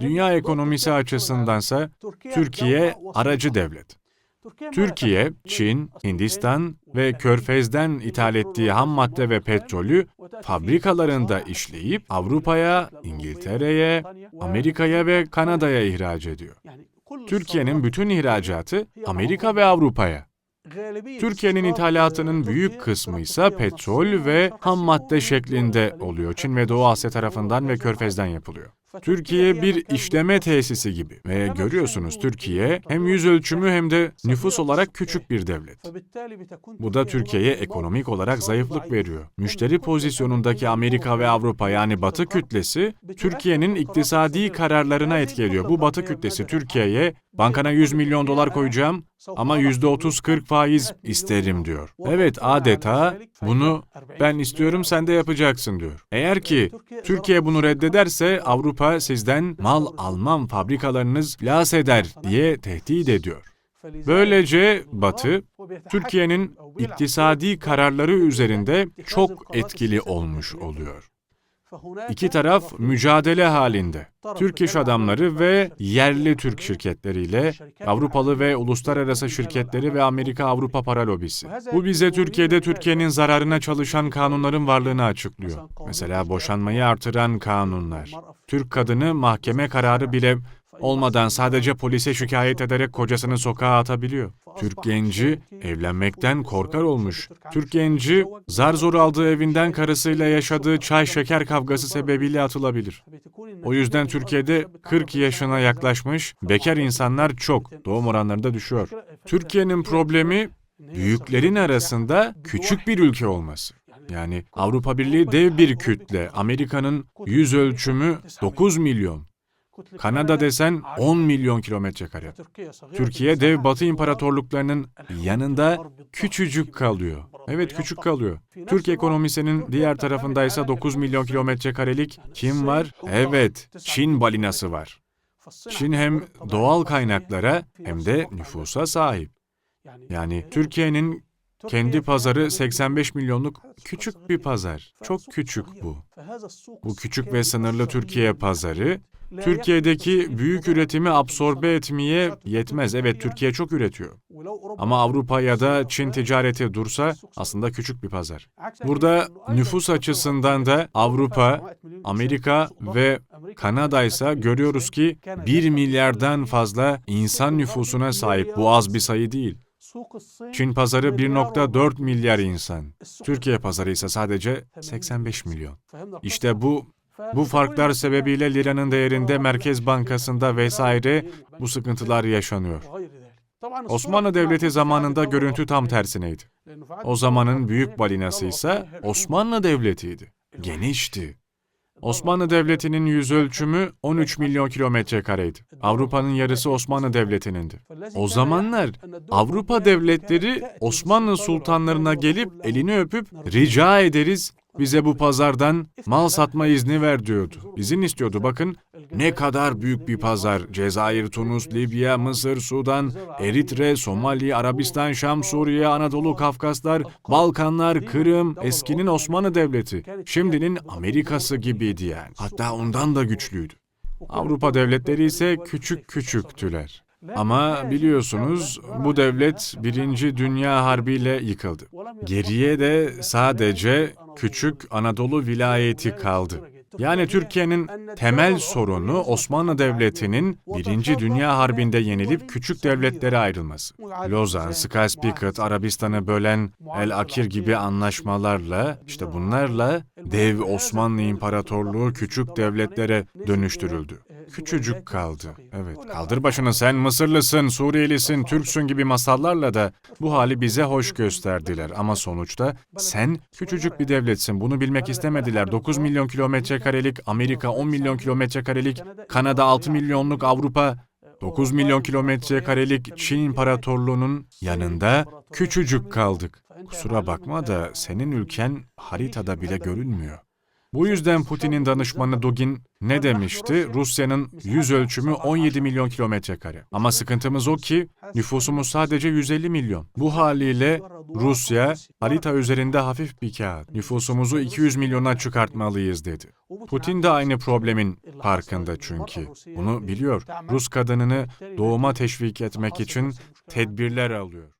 Dünya ekonomisi açısındansa Türkiye aracı devlet. Türkiye, Çin, Hindistan ve Körfez'den ithal ettiği ham madde ve petrolü fabrikalarında işleyip Avrupa'ya, İngiltere'ye, Amerika'ya ve Kanada'ya ihraç ediyor. Türkiye'nin bütün ihracatı Amerika ve Avrupa'ya. Türkiye'nin ithalatının büyük kısmı ise petrol ve ham madde şeklinde oluyor. Çin ve Doğu Asya tarafından ve Körfez'den yapılıyor. Türkiye bir işleme tesisi gibi ve görüyorsunuz Türkiye hem yüz ölçümü hem de nüfus olarak küçük bir devlet. Bu da Türkiye'ye ekonomik olarak zayıflık veriyor. Müşteri pozisyonundaki Amerika ve Avrupa yani Batı kütlesi Türkiye'nin iktisadi kararlarına etki ediyor. Bu Batı kütlesi Türkiye'ye bankana 100 milyon dolar koyacağım ama %30-40 faiz isterim diyor. Evet adeta bunu ben istiyorum sen de yapacaksın diyor. Eğer ki Türkiye bunu reddederse Avrupa sizden mal almam fabrikalarınız las eder diye tehdit ediyor. Böylece Batı, Türkiye'nin iktisadi kararları üzerinde çok etkili olmuş oluyor. İki taraf mücadele halinde. Türk iş adamları ve yerli Türk şirketleriyle Avrupalı ve uluslararası şirketleri ve Amerika-Avrupa para lobisi. Bu bize Türkiye'de Türkiye'nin zararına çalışan kanunların varlığını açıklıyor. Mesela boşanmayı artıran kanunlar. Türk kadını mahkeme kararı bile olmadan sadece polise şikayet ederek kocasını sokağa atabiliyor. Türk genci evlenmekten korkar olmuş. Türk genci zar zor aldığı evinden karısıyla yaşadığı çay şeker kavgası sebebiyle atılabilir. O yüzden Türkiye'de 40 yaşına yaklaşmış bekar insanlar çok. Doğum oranları da düşüyor. Türkiye'nin problemi büyüklerin arasında küçük bir ülke olması. Yani Avrupa Birliği dev bir kütle. Amerika'nın yüz ölçümü 9 milyon. Kanada desen 10 milyon kilometre kare. Türkiye dev batı imparatorluklarının yanında küçücük kalıyor. Evet küçük kalıyor. Türk ekonomisinin diğer tarafında ise 9 milyon kilometre karelik kim var? Evet, Çin balinası var. Çin hem doğal kaynaklara hem de nüfusa sahip. Yani Türkiye'nin kendi pazarı 85 milyonluk küçük bir pazar. Çok küçük bu. Bu küçük ve sınırlı Türkiye pazarı Türkiye'deki büyük üretimi absorbe etmeye yetmez. Evet Türkiye çok üretiyor. Ama Avrupa ya da Çin ticareti dursa aslında küçük bir pazar. Burada nüfus açısından da Avrupa, Amerika ve Kanada ise görüyoruz ki 1 milyardan fazla insan nüfusuna sahip. Bu az bir sayı değil. Çin pazarı 1.4 milyar insan. Türkiye pazarı ise sadece 85 milyon. İşte bu bu farklar sebebiyle liranın değerinde Merkez Bankası'nda vesaire bu sıkıntılar yaşanıyor. Osmanlı Devleti zamanında görüntü tam tersineydi. O zamanın büyük balinası ise Osmanlı Devleti'ydi. Genişti. Osmanlı Devleti'nin yüz ölçümü 13 milyon kilometre kareydi. Avrupa'nın yarısı Osmanlı Devleti'nindi. O zamanlar Avrupa devletleri Osmanlı sultanlarına gelip elini öpüp rica ederiz bize bu pazardan mal satma izni ver diyordu. İzin istiyordu bakın ne kadar büyük bir pazar. Cezayir, Tunus, Libya, Mısır, Sudan, Eritre, Somali, Arabistan, Şam, Suriye, Anadolu, Kafkaslar, Balkanlar, Kırım, eskinin Osmanlı Devleti. Şimdinin Amerika'sı gibiydi yani. Hatta ondan da güçlüydü. Avrupa devletleri ise küçük küçüktüler. Ama biliyorsunuz bu devlet Birinci Dünya Harbi ile yıkıldı. Geriye de sadece küçük Anadolu vilayeti kaldı. Yani Türkiye'nin temel sorunu Osmanlı Devleti'nin Birinci Dünya Harbi'nde yenilip küçük devletlere ayrılması. Lozan, Sykes-Picot, Arabistan'ı bölen El Akir gibi anlaşmalarla, işte bunlarla dev Osmanlı İmparatorluğu küçük devletlere dönüştürüldü. Küçücük kaldı. Evet, kaldır başını sen Mısırlısın, Suriyelisin, Türksün gibi masallarla da bu hali bize hoş gösterdiler. Ama sonuçta sen küçücük bir devletsin. Bunu bilmek istemediler. 9 milyon kilometre karelik Amerika, 10 milyon kilometre karelik Kanada, 6 milyonluk Avrupa, 9 milyon kilometre karelik Çin İmparatorluğu'nun yanında küçücük kaldık. Kusura bakma da senin ülken haritada bile görünmüyor. Bu yüzden Putin'in danışmanı Dugin ne demişti? Rusya'nın yüz ölçümü 17 milyon kilometre kare. Ama sıkıntımız o ki nüfusumuz sadece 150 milyon. Bu haliyle Rusya harita üzerinde hafif bir kağıt. Nüfusumuzu 200 milyona çıkartmalıyız dedi. Putin de aynı problemin farkında çünkü. Bunu biliyor. Rus kadınını doğuma teşvik etmek için tedbirler alıyor.